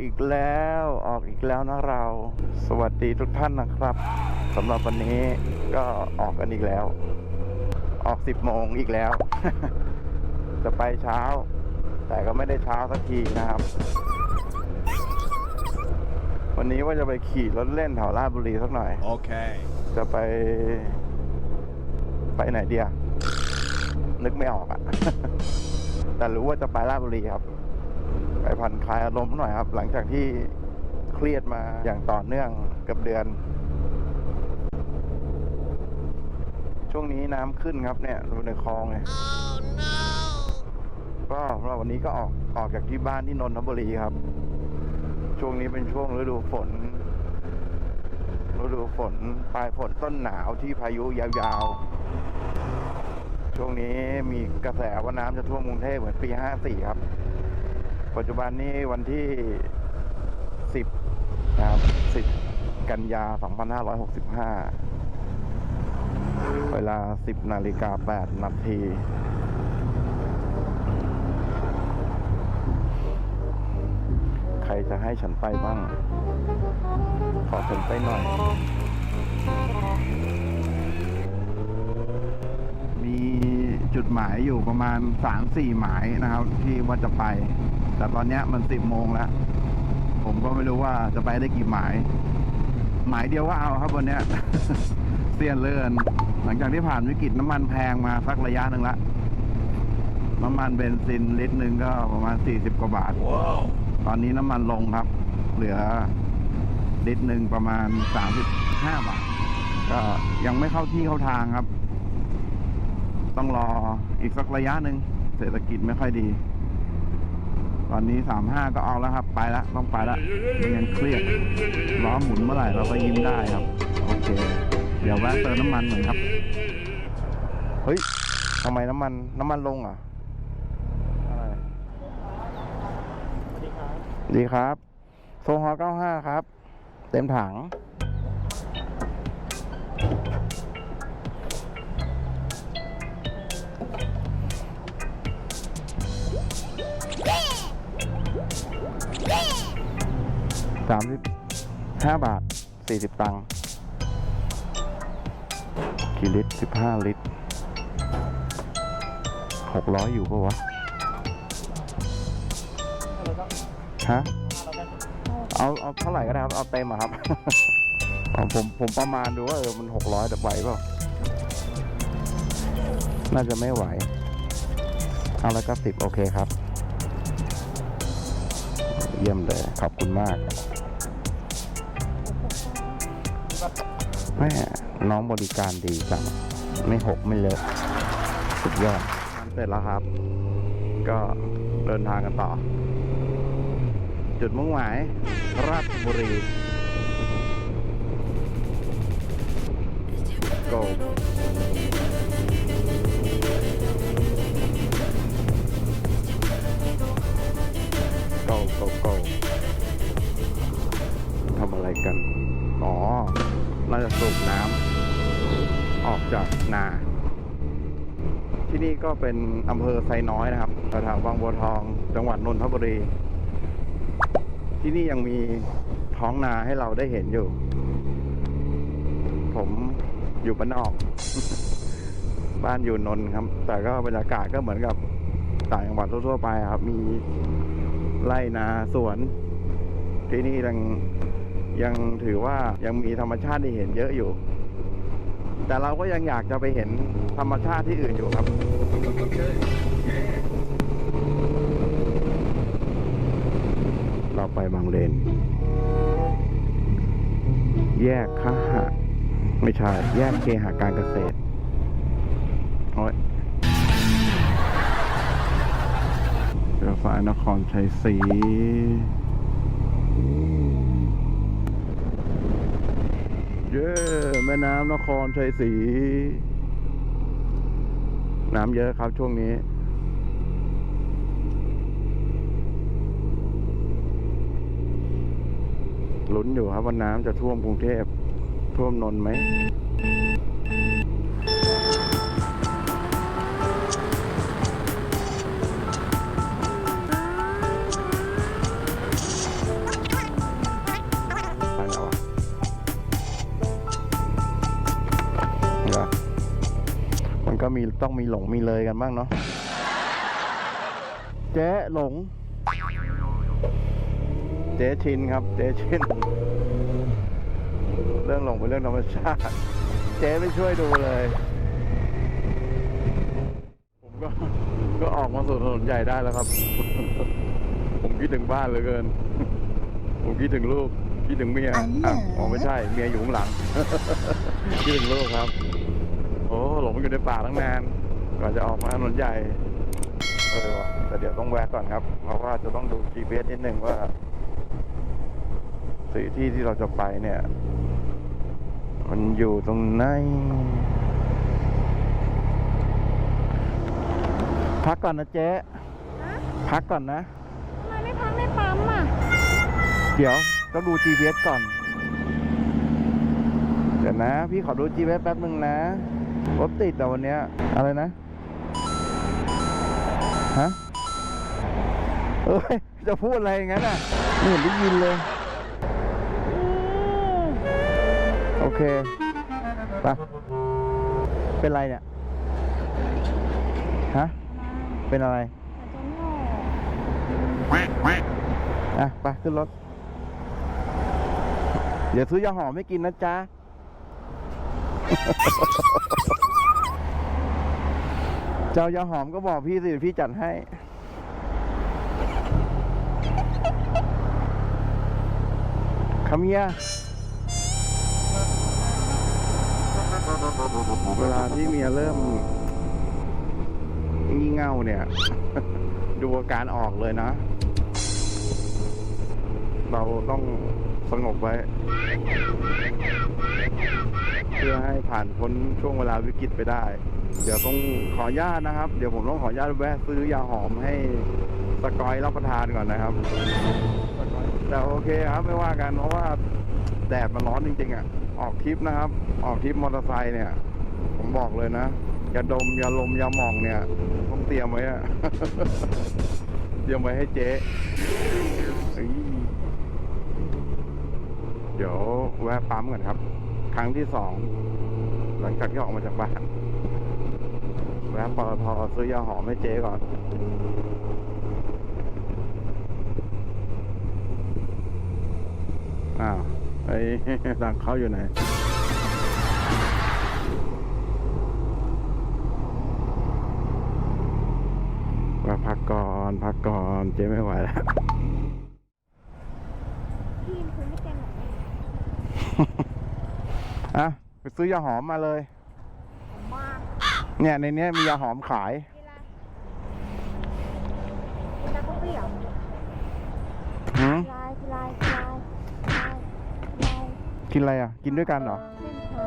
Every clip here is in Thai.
อีกแล้วออกอีกแล้วนะเรา สวัสดีทุกท่านนะครับสำหรับวันนี้ก็ออกกันอีกแล้ว ออกสิบโมงอีกแล้ว จะไปเช้า แต่ก็ไม่ได้เช้าสักทีนะครับ วันนี้ว่าจะไปขี่รถเล่นแถวราชบุรีสักหน่อย Okay. จะไป ไปไหนเดียนึกไม่ออกอะแต่รู้ว่าจะไปราชบุรีครับ ไปผ่อนคลายอารมณ์หน่อยครับ หลังจากที่เครียดมาอย่างต่อเนื่องกับเดือน ช่วงนี้น้ำขึ้นครับเนี่ยดูในคลองเนี่ยก็สำหรับวันนี้ก็ออกออกจากที่บ้านที่นนทบุรีครับ ช่วงนี้เป็นช่วงฤดูฝนฤดูฝนปลายฝนต้นหนาวที่พายุยาวๆ ช่วงนี้มีกระแสว่าน้ำจะท่วมกรุงเทพเหมือนปี 54 ครับ ปัจจุบันนี้วันที่ 10 นะครับ 10 กันยา 2565 เวลา 10 นาฬิกา 8 นาทีใครจะให้ฉันไปบ้าง ขอฉันไปหน่อย มีจุดหมายอยู่ประมาณสามสี่หมายนะครับ ที่ว่าจะไป แต่ตอนเนี้ยมันสิบโมงแล้ว ผมก็ไม่รู้ว่าจะไปได้กี่หมาย หมายเดียวว่าเอาครับวันเนี้ยเสียนเลื่อนหลังจากที่ผ่านวิกฤตน้ำมันแพงมาสักระยะหนึ่งละน้ำมันเบนซินลิตรหนึ่งก็ประมาณสี่สิบกว่าบาท Whoa. ตอนนี้น้ำมันลงครับ เหลือลิตรหนึ่งประมาณ35บาท ก็ยังไม่เข้าที่เข้าทางครับ ต้องรออีกสักระยะหนึ่งเศรษฐกิจไม่ค่อยดี ตอนนี้ 35 ก็เอาแล้วครับ ไปแล้วต้องไปแล้วไม่งั้นเครียดล้อหมุนเมื่อไหร่เราก็ยิ้มได้ครับ โอเค เดี๋ยวแวะเติมน้ำมันหน่อยครับ เฮ้ยทำไมน้ำมันน้ำมันลงอะอะไรดีครับ โซฮอ95 ครับ เต็มถัง สามสิบห้าบาทสี่สิบตังค์กี่ลิตรสิบห้าลิตรหกร้อยอยู่ปะวะ ฮะ เอา เอาเท่าไหร่ก็ได้ครับ เอาเต็มอะครับ ผม ผมผมประมาณดูว่าเออ มันหกร้อยแต่ไหวเปล่า น่าจะไม่ไหว เอาแล้วก็สิบโอเคครับ เยี่ยมเลย ขอบคุณมากแม่น้องบริการดีจัง ไม่หกไม่เลอะสุดยอดเสร็จแล้วครับ ก็เดินทางกันต่อ จุดมุ่งหมาย ราชบุรีโก โกโกทำอะไรกัน อ๋อน่าจะสูบน้ำออกจากนา ที่นี่ก็เป็นอำเภอไซน้อยนะครับแถวๆบางบัวทอง จังหวัดนนทบุรี ที่นี่ยังมีท้องนาให้เราได้เห็นอยู่ ผมอยู่บ้านนอก บ้านอยู่นนท์ครับ แต่ก็บรรยากาศก็เหมือนกับต่างจังหวัดทั่วๆไปครับ มี ไร่นาสวน ที่นี่ยังยังถือว่ายังมีธรรมชาติที่เห็นเยอะอยู่ แต่เราก็ยังอยากจะไปเห็นธรรมชาติที่อื่นอยู่ครับเราไปบางเลน แยกข้าหะไม่ใช่ แยกเคหาการเกษตรโอ้ย เรือฝ่ายนครชัยศรีเย้แม่น้ำนครชัยศรีน้ำเยอะครับช่วงนี้ลุ้นอยู่ครับว่าน้ำจะท่วมกรุงเทพท่วมนนท์ไหม มีต้องมีหลงมีเลยกันบ้างเนาะเจ๊หลง เจ๊ชินครับ เจ๊ชิน เรื่องหลงเป็นเรื่องธรรมชาติ เจ๊ไม่ช่วยดูเลย ผมก็ก็ออกมาสู่ถนนใหญ่ได้แล้วครับ ผมคิดถึงบ้านเหลือเกิน ผมคิดถึงลูกคิดถึงเมียอะอ๋อไม่ใช่ เมียอยู่ข้างหลังคิดถึงลูกครับ โอ้หลงอยู่ในป่าตั้งนานก่อนจะออกมาถนนใหญ่เออว่ะแต่เดี๋ยวต้องแวะก่อนครับ เพราะว่าจะต้องดู GPS นิดนึงว่าสี่ที่ที่เราจะไปเนี่ย มันอยู่ตรงไหนพักก่อนนะเจ๊ฮะพักก่อนนะทำไมไม่พักในปั๊มอะ เดี๋ยวต้องดู GPS ก่อน เดี๋ยวนะ พี่ขอดู GPS แป๊บนึงนะ รถติดแต่วันเนี้ยอะไรนะ ฮะ เอ้ย จะพูดอะไรอย่างนั้นอะ ไม่เห็นได้ยินเลยอืมโอเค ไป เป็นไรเนี่ย ฮะ เป็นอะไรแต่จะโง่อะ ไป ขึ้นรถ เดี๋ยวซื้อยาหอมให้กินนะจ๊ะ เจ้ายาหอมก็บอกพี่สิพี่จัดให้ คำเมียเวลาที่เมียเริ่มงี่เง่าเนี่ย ดูอาการออกเลยนะ เราต้อง สงบไว้ เพื่อให้ผ่านพ้นช่วงเวลาวิกฤตไปได้ เดี๋ยวต้องขออนุญาตนะครับ เดี๋ยวผมต้องขออนุญาตแวะซื้อยาหอมให้สกอยรับประทานก่อนนะครับ แต่โอเคครับไม่ว่ากันเพราะว่าแดดมันร้อนจริงๆอะ ออกทริปนะครับ ออกทริปมอเตอร์ไซค์เนี่ย ผมบอกเลยนะยาดมยาลมยาหมองเนี่ย ต้องเตรียมไว้อะ เตรียมไว้ให้เจ๊เอ้ย เดี๋ยวแวะปั๊มก่อนครับ ครั้งที่สอง หลังจากที่ออกมาจากบ้าน แวะปตทซื้อยาหอมให้เจ๊ก่อนอ้าวไอ้ดังเขาอยู่ไหนว่าพักก่อนพักก่อนเจ๊ไม่ไหวแล้วพี่คุณไม่เต็มหรอ อะไปซื้อยาหอมมาเลยผมมากเนี่ยในเนี้ยมียาหอมขายกีฬากีฬาก็เปรี้ยวหืมกีฬากีฬากีฬากีฬากีฬากินอะไรอะ กินด้วยกันเหรอ เส้นทา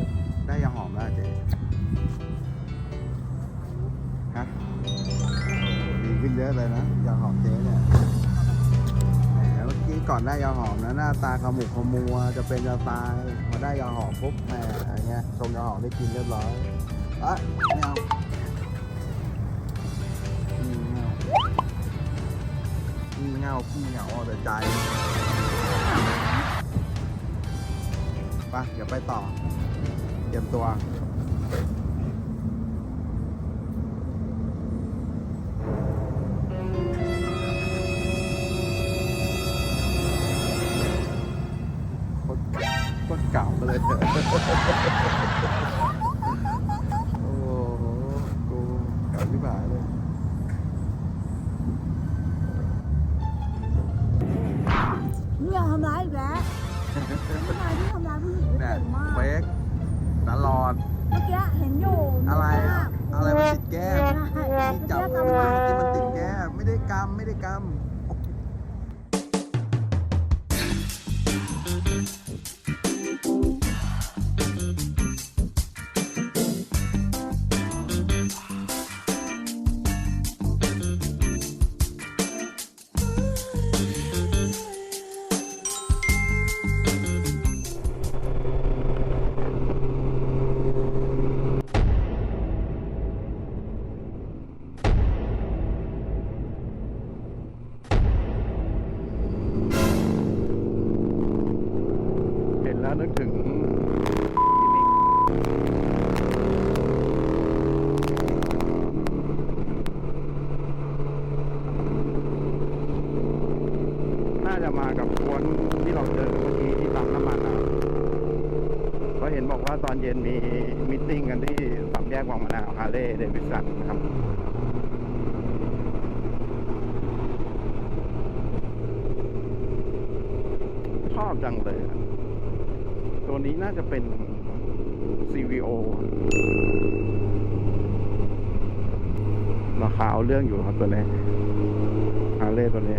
งได้ยาหอมแล้วเจ๊ฮะดีขึ้นเยอะเลยนะยาหอมเจ๊เนี่ยแหมเมื่อ ก่อนได้ยาหอมนะหน้าตาขมุกขมัวจะเป็นจะตายมาได้ยาหอมปุ๊บแหมอะไรเงี้ยชงยาหอมได้กินเรียบร้อยเอะไม่เอาขี้เงาขี้เงาขี้เหงาเอาแต่ใจไปเดี๋ยวไปต่อ เตรียมตัวำไม่ได้กำ กับกวนที่เราเจอเมื่อกี้ที่ปั๊มน้ำมันนะครับเพราเห็นบอกว่าตอนเย็นมีมิทติ้งกันที่สามแยกวังมะนาวฮาเลย์เดวิสันนะครับชอบจังเลย ตัวนี้น่าจะเป็น CVO ราคาเอาเรื่องอยู่ครับตัวนี้ฮาเลย์ตัวนี้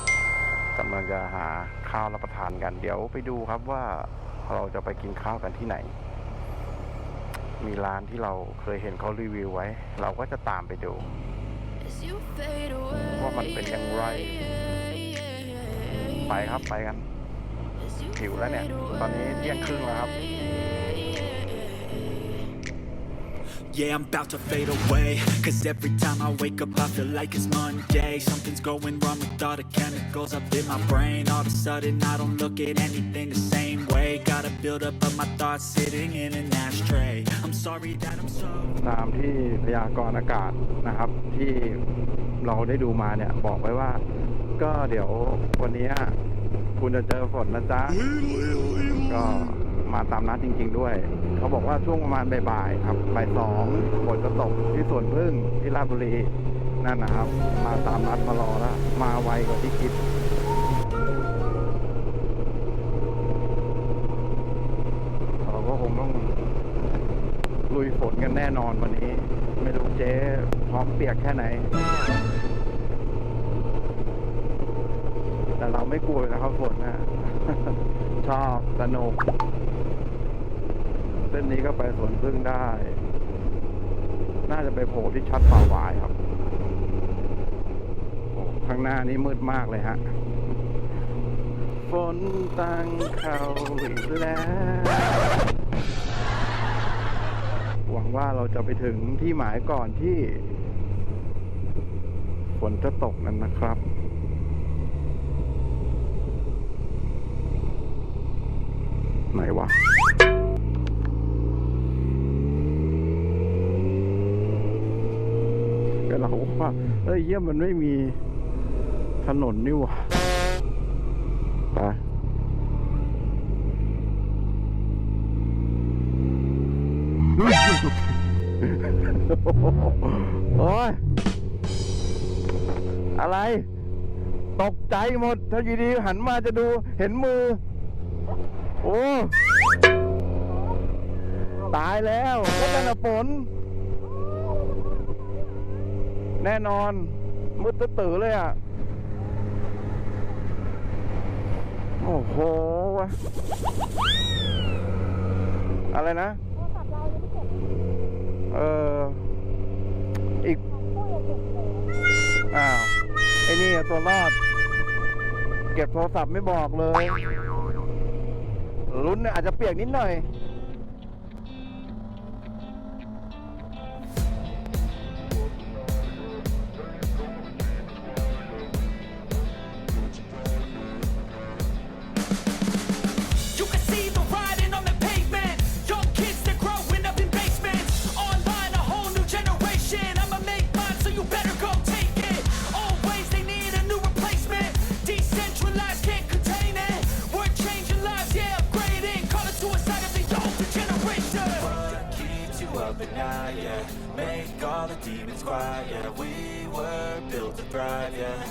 กำลังจะหาข้าวรับประทานกัน เดี๋ยวไปดูครับว่าเราจะไปกินข้าวกันที่ไหน มีร้านที่เราเคยเห็นเขารีวิวไว้ เราก็จะตามไปดู ว่ามันเป็นอย่างไร ไปครับไปกันหิวแล้วเนี่ย ตอนนี้เที่ยงครึ่งแล้วครับ Yeah, I'm about to fade away. Cause every time I wake up, I feel like it's Monday. Something's going wrong with all the chemicals up in my brain. All of a sudden, I don't look at anything the same way. Gotta build up of my thoughts sitting in an ashtray. I'm sorry that I'm so. ตามที่พยากรณ์อากาศนะครับ ที่เราได้ดูมาเนี่ย บอกไว้ว่า ก็เดี๋ยววันนี้คุณจะเจอฝนนะจ๊ะก็ มาตามนัดจริง ๆ ด้วย เขาบอกว่าช่วงประมาณบ่ายๆครับบ่ายสองฝนจะตกที่สวนพึ่งที่ราชบุรีนั่นนะครับ มาตามนัดมารอแล้วมาไวกว่าที่คิดเราก็คงต้องลุยฝนกันแน่นอนวันนี้ ไม่รู้เจ๊พร้อมเปียกแค่ไหน แต่เราไม่กลัวอยู่แล้วครับฝนนะชอบสนุก เส้นนี้ก็ไปสวนพึ่งได้ น่าจะไปโผล่ที่ชัดป่าหวายครับ ข้างหน้านี้มืดมากเลยฮะ ฝนตั้งเขาอีกแล้ว หวังว่าเราจะไปถึงที่หมายก่อนที่ ฝนจะตกนั้นนะครับ ว่า เอ้ยเยี่ยมมันไม่มีถนนนี่หวะไปโอ้ย อะไร ตกใจหมด ถ้าอยู่ดีหันมาจะดูเห็นมือ โอ้ ตายแล้วก็จะน่ะฝน แน่นอน มืดตื้อเลยอะ โอ้โห อะไรนะ เออ อีก อ้าว ไอ้นี่ตัวรอด เก็บโทรศัพท์ไม่บอกเลย ลุ้นเนี่ยอาจจะเปียกนิดหน่อย high, yeah Make all the demons quiet, yeah We were built to thrive, yeah.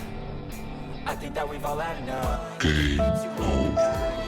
I think that we've all had enough. Game over.